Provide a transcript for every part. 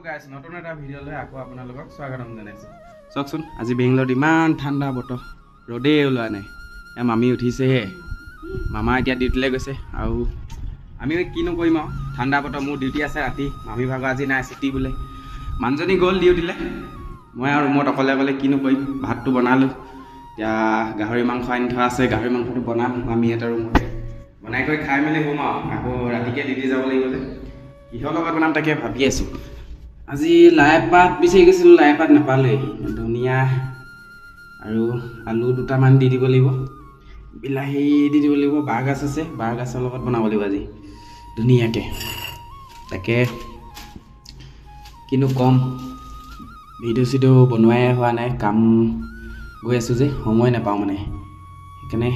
নতুন এটা ভিডিঅ'লৈ আকৌ আপোনালোকক স্বাগতম জনাইছোঁ। চাওকচোন আজি বেংগলত ইমান ঠাণ্ডা বতৰ ৰ'দেই ওলোৱা নাই। এয়া মামী উঠিছেহে। মামা এতিয়া ডিউটিলৈ গৈছে আৰু আমি কিনো কৰিম আৰু ঠাণ্ডা বতৰ মোৰ ডিউটি আছে ৰাতি মামী ভাগৰ আজি নাই ছুটি বোলে। মানুহজনী গ'ল ডিউটিলৈ। মই আৰু ৰুমত অকলে অকলে কিনো কৰিম ভাতটো বনালোঁ। এতিয়া গাহৰি মাংস আনি থোৱা আছে গাহৰি মাংসটো বনাম মামীহঁতৰ ৰুমতে। বনাই কৰি খাই মেলি শুম আৰু আকৌ ৰাতিকৈ ডিউটি যাব লাগিব যে। কিহৰ লগত বনাম তাকে ভাবি আছোঁ। আজি লাই পাত বিচাৰি গৈছিলোঁ লাই পাত নাপালোৱেই ধনিয়া আৰু আলু দুটামান দি দিব লাগিব। বিলাহী দি দিব লাগিব বাঁহগাজ আছে বাঁহগাজৰ লগত বনাব লাগিব আজি ধুনীয়াকৈ। তাকে কিনো ক'ম ভিডিঅ' চিডিঅ' বনোৱাই হোৱা নাই কাম গৈ আছোঁ যে সময় নাপাওঁ মানে। সেইকাৰণে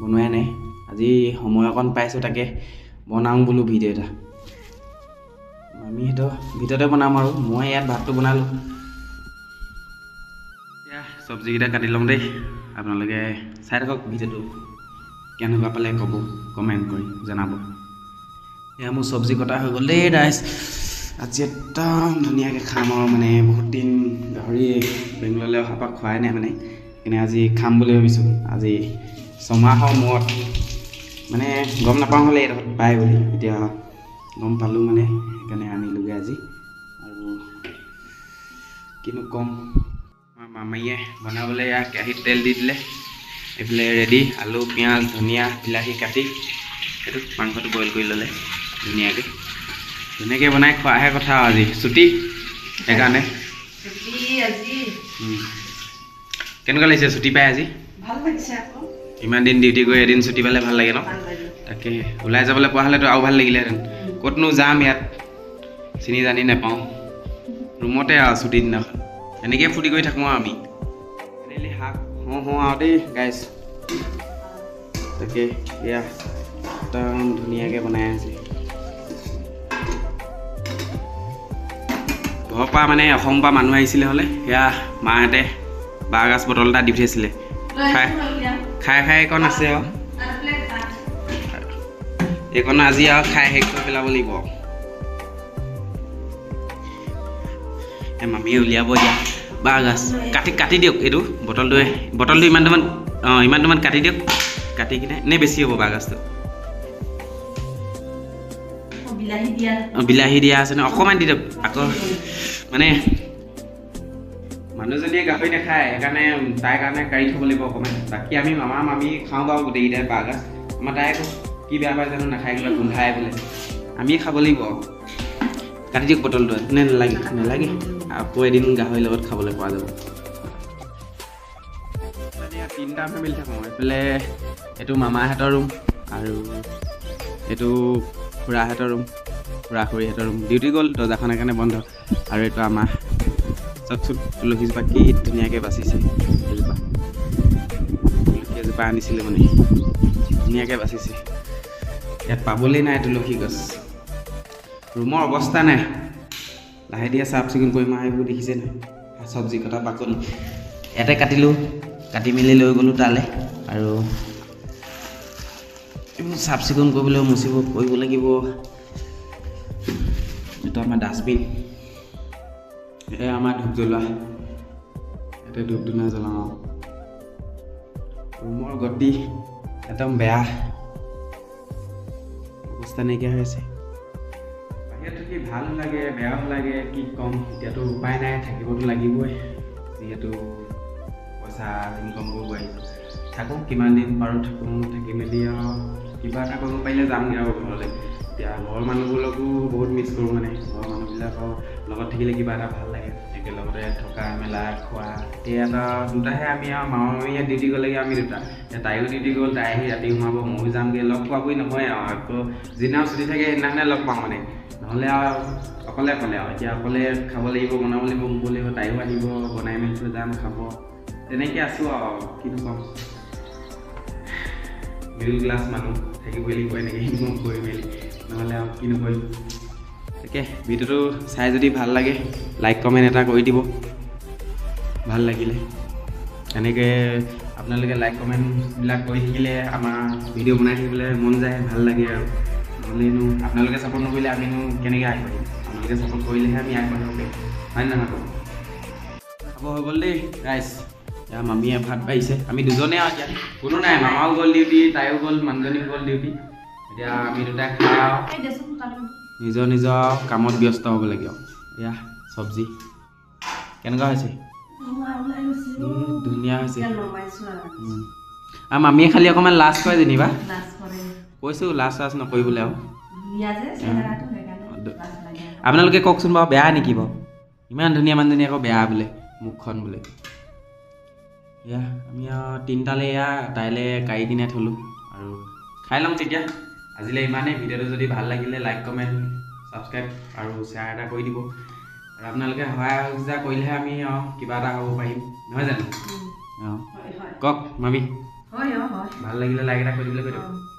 বনোৱাই নাই। আজি সময় অকণ পাইছোঁ তাকে বনাওঁ বোলো ভিডিঅ' এটা। মামীহঁতৰ ভিতৰতে বনাম আৰু। মই ইয়াত ভাতটো বনালোঁ। এতিয়া চব্জিকেইটা কাটি ল'ম দেই। আপোনালোকে চাই থাকক ভিডিঅ'টো কেনেকুৱা পালে ক'ব কমেণ্ট কৰি জনাব। এয়া মোৰ চব্জি কটা হৈ গ'ল দেই ৰাইচ আজি একদম ধুনীয়াকৈ খাম আৰু মানে বহুত দিন গাহৰি বেংগললৈ অহাৰ পৰা খোৱাই নাই মানে। সেইকাৰণে আজি খাম বুলি ভাবিছোঁ। আজি ছমাহৰ মূৰত। মানে গম নাপাওঁ হ'লে এইডোখৰত পায় বুলি। এতিয়া গম পালোঁ মানে সেইকাৰণে আনিলোগৈ আজি। আৰু কিনো ক'ম আমাৰ মামীয়ে বনাবলৈ এয়া কেৰাহীত তেল দি দিলে। এইফালে ৰেডি আলু পিঁয়াজ ধনিয়া বিলাহী কাটি সেইটো মাংসটো বইল কৰি ল'লে ধুনীয়াকৈ। ধুনীয়াকৈ বনাই খোৱাহে কথা আৰু আজি। ছুটি? সেইকাৰণে। কেনেকুৱা লাগিছে ছুটি পাই আজি? ইমান দিন ডিউটি কৰি এদিন ছুটি পালে ভাল লাগে ন? তাকে ওলাই যাবলৈ পোৱা হ'লেতো আৰু ভাল লাগিলেহেঁতেন। ক'তনো যাম ইয়াত? চিনি জানি নাপাওঁ। ৰুমতে আৰু ছুটি দিনাখন এনেকৈ ফূৰ্তি কৰি থাকোঁ আৰু আমি। ডেইলি শাক হওঁ হওঁ আৰু দেই গাইছ তাকে এয়া একদম ধুনীয়াকৈ বনাই আছে। ঘৰৰ পৰা মানে অসমৰ পৰা মানুহ আহিছিলে হ'লে সেয়া মাহঁতে বাঁহগাজ বটল এটা দি পঠিয়াইছিলে। খাই খাই খাই এইকণ আছে আৰু। এইকণ আজি আৰু খাই শেষ কৰি পেলাব লাগিব। মামীয়ে উলিয়াব এতিয়া বাঁহগাজ কাটি কাটি দিয়ক এইটো বটলটোৱে। বটলটো ইমানটোমান অঁ ইমানটোমান কাটি দিয়ক। কাটি কিনে নে বেছি হ'ব দিয়া। অঁ বিলাহী দিয়া আছে ন? অকণমান দি দিয়ক। আকৌ মানে মানুহজনীয়ে গাহৰি নাখায় সেইকাৰণে তাইৰ কাৰণে কাঢ়ি থ'ব লাগিব অকণমান। বাকী আমি মামা মামী খাওঁ বাৰু গোটেইকেইটাই বাঁহগাজ আমাৰ তাই কি বেয়া পায় জানো নাখায় কিবা গোন্ধাই বোলে। আমিয়ে খাব লাগিব। কাটি দিয়ক বটলটো নে নালাগে? নালাগে। আকৌ এদিন গাহৰিৰ লগত খাবলৈ পোৱা যাব। তিনিটা ফেমিলি থাকোঁ। এইফালে এইটো মামাহঁতৰ ৰুম আৰু এইটো খুৰাহঁতৰ ৰুম খুৰা খুৰীহঁতৰ ৰুম ডিউটি গ'ল দৰ্জাখন সেইকাৰণে বন্ধ। আৰু এইটো আমাৰ চাওকচোন তুলসীজোপা কি ধুনীয়াকৈ বাচিছে। তুলসী এজোপা আনিছিলে মানে। ধুনীয়াকৈ বাচিছে। ইয়াত পাবলৈ নাই তুলসী গছ। ৰুমৰ অৱস্থা নাই। লাহে ধীৰে চাফ চিকুণ কৰিম আৰু এইবোৰ দেখিছে নাই চব্জি কটা বাকলি। ইয়াতে কাটিলোঁ কাটি মেলি লৈ গ'লোঁ তালৈ। আৰু এইবোৰ চাফ চিকুণ কৰিবলৈ মুচিব কৰিব লাগিব। এইটো আমাৰ ডাষ্টবিন। এয়া আমাৰ ধূপ জ্বলোৱা। ইয়াতে ধূপ ধূনা জ্বলাওঁ। ৰুমৰ গতি একদম বেয়া। অৱস্থা নাইকিয়া হৈ আছে। বাহিৰত থাকি ভালো লাগে বেয়াও লাগে কি ক'ম এতিয়াতো উপায় নাই থাকিবতো লাগিবই। যিহেতু পইচা ইনকম কৰিব আহিছোঁ থাকোঁ কিমান দিন পাৰোঁ থাকোঁ থাকি মেলি আৰু কিবা এটা কৰিব পাৰিলে যামগৈ আৰু ঘৰলৈ। এতিয়া ঘৰৰ মানুহবোৰকো বহুত মিছ কৰোঁ মানে ঘৰৰ মানুহবিলাকৰ লগত থাকিলে কিবা এটা ভাল লাগে একেলগতে থকা মেলা খোৱা। এতিয়া এটা দুটাহে আমি আৰু মামীয়ে ডিউটি গ'লেগৈ আমি দুটা। এতিয়া তাইও ডিউটি গ'ল তাই আহি ৰাতি সোমাব ময়ো যামগৈ লগ পোৱাবই নহয় আৰু। আকৌ যিদিনা ছুটি থাকে সেইদিনাখনে লগ পাওঁ মানে। নহ'লে আৰু অকলে অকলে আৰু এতিয়া অকলে খাব লাগিব বনাব লাগিব মুব লাগিব তাইও আহিব বনাই মেলি থৈ যাম খাব। তেনেকৈ আছোঁ আৰু কিনো ক'ম। মিডিল ক্লাছ মানুহ থাকিবই লাগিব এনেকৈ ইনকম কৰি মেলি। নহ'লে আৰু কিনো কৰিম। তাকে ভিডিঅ'টো চাই যদি ভাল লাগে লাইক কমেণ্ট এটা কৰি দিব। ভাল লাগিলে। এনেকৈ আপোনালোকে লাইক কমেণ্টবিলাক কৰি থাকিলে আমাৰ ভিডিঅ' বনাই থাকিবলৈ মন যায় ভাল লাগে আৰু। নহ'লেনো আপোনালোকে ছাপোৰ্ট নকৰিলে আমিনো কেনেকৈ আহিব পাৰিম আপোনালোকে ছাপোৰ্ট কৰিলেহে আমি আগবাঢ়িব পাৰিম। হয় নে নহয়? খাব হৈ গ'ল দেই ৰাইচ এয়া মামীয়ে ভাত বাঢ়িছে। আমি দুজনে আৰু এতিয়া। কোনো নাই মামাও গ'ল ডিউটি তাইও গ'ল মানুহজনীও গ'ল ডিউটি এতিয়া আমি দুটাই দেচোন তাতো নিজৰ নিজৰ কামত ব্যস্ত হ'ব লাগে আৰু এয়া চব্জি। কেনেকুৱা হৈছে? ধুনীয়া হৈছে। আৰু। আৰু মামীয়ে খালি অকণমান লাজ কৰে যেনিবা। কৈছোঁ লাজ চাজ নকৰিবলৈ আৰু। আপোনালোকে কওকচোন বাৰু বেয়া নেকি বাৰু? ইমান ধুনীয়া মানুহজনী আকৌ বেয়া বোলে মুখখন বোলে। এয়া আমি আৰু তিনিটালৈ এয়া তাইলৈ কাঢ়ি কিনে থ'লোঁ। আৰু খাই ল'ম তেতিয়া। আজিলৈ ইমানেই। ভিডিঅ'টো যদি ভাল লাগিলে লাইক কমেণ্ট ছাবস্ক্ৰাইব আৰু শ্বেয়াৰ এটা কৰি দিব। আৰু আপোনালোকে সহায় সহযোগিতা কৰিলেহে আমি আৰু কিবা এটা হ'ব পাৰিম। নহয় জানো? অঁ। কওক মামী। অ ভাল লাগিলে লাইক এটা কৰি দিবলৈ কৈ দিয়ক। অ।